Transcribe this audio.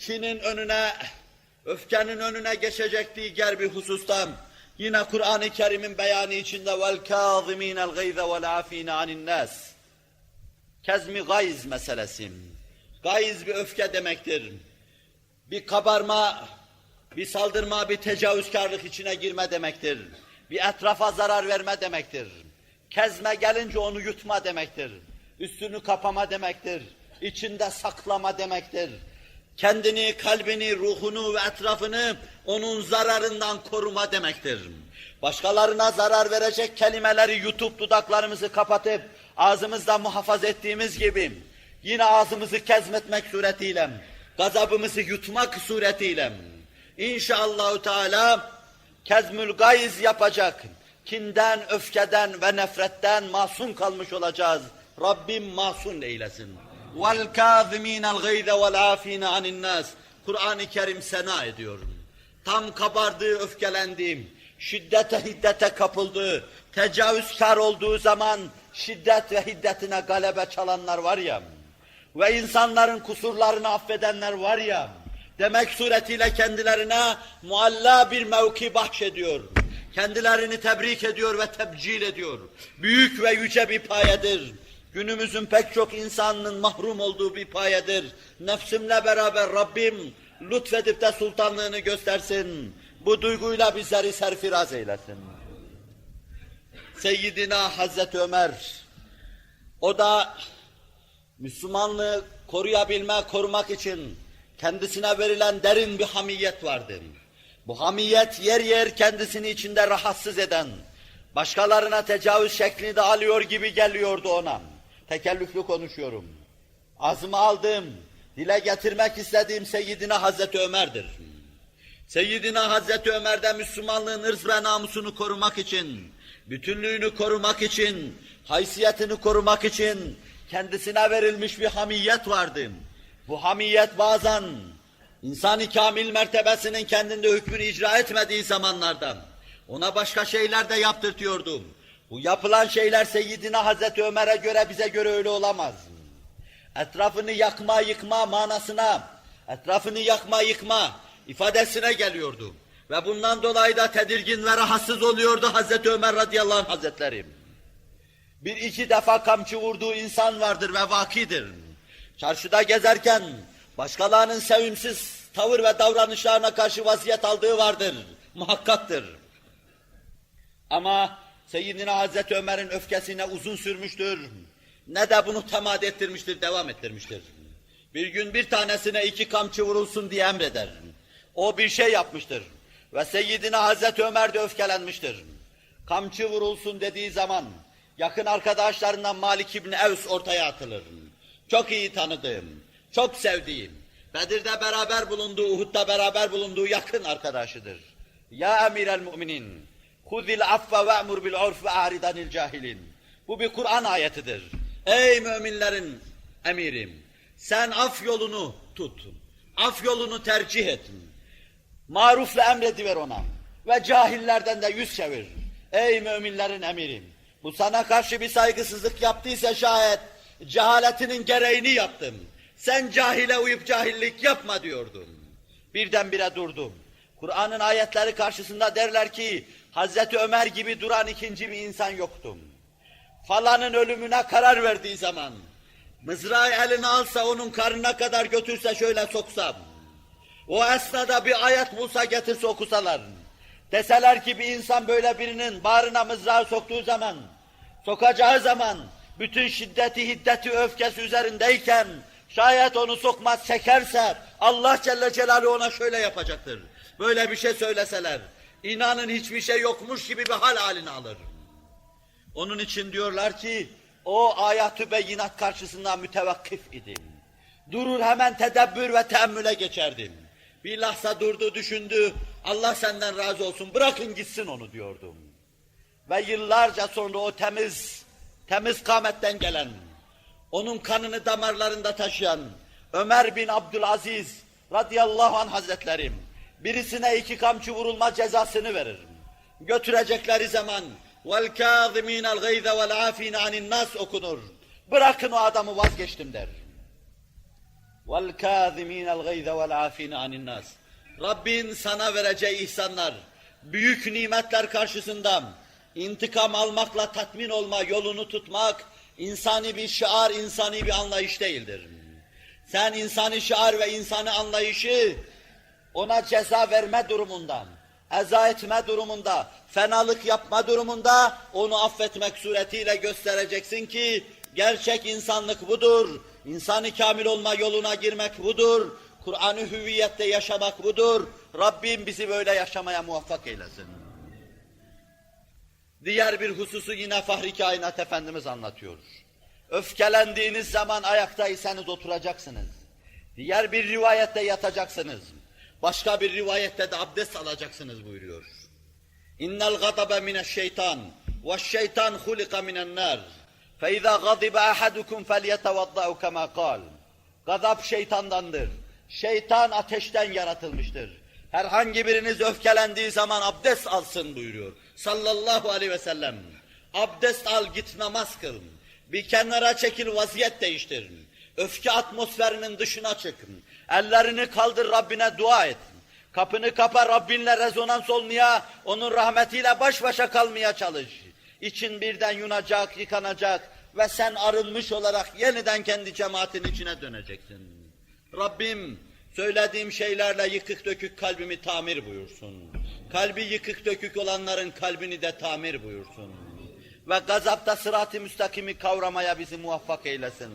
kinin önüne, öfkenin önüne geçecek diğer bir husustan yine Kur'an-ı Kerim'in beyanı içinde vel kâzimînel gayze vel afîne anin nas. Kezmi gayz meselesi. Gayz bir öfke demektir. Bir kabarma, bir saldırma, bir tecavüzkarlık içine girme demektir. Bir etrafa zarar verme demektir. Kezme gelince onu yutma demektir. Üstünü kapama demektir. İçinde saklama demektir. Kendini, kalbini, ruhunu ve etrafını onun zararından koruma demektir. Başkalarına zarar verecek kelimeleri yutup dudaklarımızı kapatıp ağzımızda muhafaza ettiğimiz gibi yine ağzımızı kezmetmek suretiyle, gazabımızı yutmak suretiyle inşallahü teala kezmül gayz yapacak. Kinden, öfkeden ve nefretten masum kalmış olacağız. Rabbim masum eylesin. Vel kâzimînel gayze vel afîne anin nas. Kur'an-ı Kerim sena ediyor. Tam kabardığı, öfkelendiğim, şiddete hiddete kapıldığı, tecavüzkar olduğu zaman şiddet ve hiddetine galebe çalanlar var ya ve insanların kusurlarını affedenler var ya demek suretiyle kendilerine mualla bir mevki bahşediyor. Kendilerini tebrik ediyor ve tebcil ediyor. Büyük ve yüce bir payedir. Günümüzün pek çok insanın mahrum olduğu bir payedir. Nefsimle beraber Rabbim lütfedip de sultanlığını göstersin. Bu duyguyla bizleri serfiraz eylesin. Seyyidina Hazreti Ömer, o da Müslümanlığı koruyabilme, korumak için kendisine verilen derin bir hamiyet vardı. Bu hamiyet yer yer kendisini içinde rahatsız eden, başkalarına tecavüz şeklini de alıyor gibi geliyordu ona. Tekellüflü konuşuyorum. Azmı aldığım, dile getirmek istediğim Seyyidina Hazreti Ömer'dir. Seyyidina Hazreti Ömer'de Müslümanlığın ırz ve namusunu korumak için, bütünlüğünü korumak için, haysiyetini korumak için kendisine verilmiş bir hamiyet vardı. Bu hamiyet bazen insani kamil mertebesinin kendinde hükmünü icra etmediği zamanlarda ona başka şeyler de yaptırtıyordu. Bu yapılan şeyler Seyyidina Hazreti Ömer'e göre bize göre öyle olamaz. Etrafını yakma yıkma manasına, etrafını yakma yıkma ifadesine geliyordu. Ve bundan dolayı da tedirgin ve rahatsız oluyordu Hazreti Ömer radıyallahu anh hazretleri. Bir iki defa kamçı vurduğu insan vardır ve vakidir. Çarşıda gezerken başkalarının sevimsiz tavır ve davranışlarına karşı vaziyet aldığı vardır. Muhakkaktır. Ama Seyyidina Hazreti Ömer'in öfkesine uzun sürmüştür. Ne de bunu temad ettirmiştir, devam ettirmiştir. Bir gün bir tanesine iki kamçı vurulsun diye emreder. O bir şey yapmıştır. Ve Seyyidina Hazreti Ömer de öfkelenmiştir. Kamçı vurulsun dediği zaman yakın arkadaşlarından Malik İbni Evs ortaya atılır. Çok iyi tanıdığım, çok sevdiğim, Bedir'de beraber bulunduğu, Uhud'da beraber bulunduğu yakın arkadaşıdır. Ya emirel müminin, huzil affe ve emur bil urf ve aridanil cahilin. Bu bir Kur'an ayetidir. Ey müminlerin emirim, sen af yolunu tut, af yolunu tercih et. Marufla emrediver ona ve cahillerden de yüz çevir. Ey müminlerin emirim, bu sana karşı bir saygısızlık yaptıysa şayet cehaletinin gereğini yaptım. Sen cahile uyup cahillik yapma diyordum. Birdenbire durdum. Kur'an'ın ayetleri karşısında derler ki Hazreti Ömer gibi duran ikinci bir insan yoktum. Falanın ölümüne karar verdiği zaman mızrağı eline alsa onun karnına kadar götürse şöyle soksam. O esnada bir ayet bulsa getirse okusalar. Deseler ki bir insan böyle birinin bağrına mızrağı soktuğu zaman, sokacağı zaman, bütün şiddeti, hiddeti, öfkesi üzerindeyken, şayet onu sokmaz çekerse, Allah Celle Celaluhu ona şöyle yapacaktır. Böyle bir şey söyleseler, inanın hiçbir şey yokmuş gibi bir hal haline alır. Onun için diyorlar ki, o ayat-ı beyinat karşısında mütevakkif idim. Durur hemen tedebbür ve teemmüle geçerdim. Bir lahza durdu, düşündü, Allah senden razı olsun, bırakın gitsin onu diyordum. Ve yıllarca sonra o temiz, temiz kametten gelen, onun kanını damarlarında taşıyan Ömer bin Abdülaziz radıyallahu anh hazretlerim, birisine iki kamçı vurulma cezasını veririm. Götürecekleri zaman vel kâzimîn el gayze vel âfîn anin nas okunur. Bırakın o adamı vazgeçtim der. Vel kâzimîn el gayze vel âfîn anin nas. Rabbin sana vereceği ihsanlar, büyük nimetler karşısında intikam almakla tatmin olma yolunu tutmak insani bir şiar, insani bir anlayış değildir. Sen insani şiar ve insani anlayışı ona ceza verme durumundan, eza etme durumunda, fenalık yapma durumunda onu affetmek suretiyle göstereceksin ki gerçek insanlık budur. İnsani kamil olma yoluna girmek budur. Kur'an-ı hüviyette yaşamak budur. Rabbim bizi böyle yaşamaya muvaffak eylesin. Diğer bir hususu yine Fahri Kainat Efendimiz anlatıyor. Öfkelendiğiniz zaman ayaktaysanız oturacaksınız. Diğer bir rivayette yatacaksınız. Başka bir rivayette de abdest alacaksınız buyuruyor. İnnel gadabe mineşşeytan ve şeytan hulika minennar. Fe izâ gadibe ahadukum felyetevaddahu kemâ kal. Gazap şeytandandır. Şeytan ateşten yaratılmıştır. Herhangi biriniz öfkelendiği zaman abdest alsın buyuruyor. Sallallahu aleyhi ve sellem. Abdest al git namaz kıl. Bir kenara çekil vaziyet değiştir. Öfke atmosferinin dışına çıkın. Ellerini kaldır Rabbine dua et. Kapını kapa Rabbinle rezonans olmaya, onun rahmetiyle baş başa kalmaya çalış. İçin birden yunacak, yıkanacak ve sen arınmış olarak yeniden kendi cemaatin içine döneceksin. Rabbim söylediğim şeylerle yıkık dökük kalbimi tamir buyursun. Kalbi yıkık dökük olanların kalbini de tamir buyursun. Ve gazapta sırat-ı müstakimi kavramaya bizi muvaffak eylesin.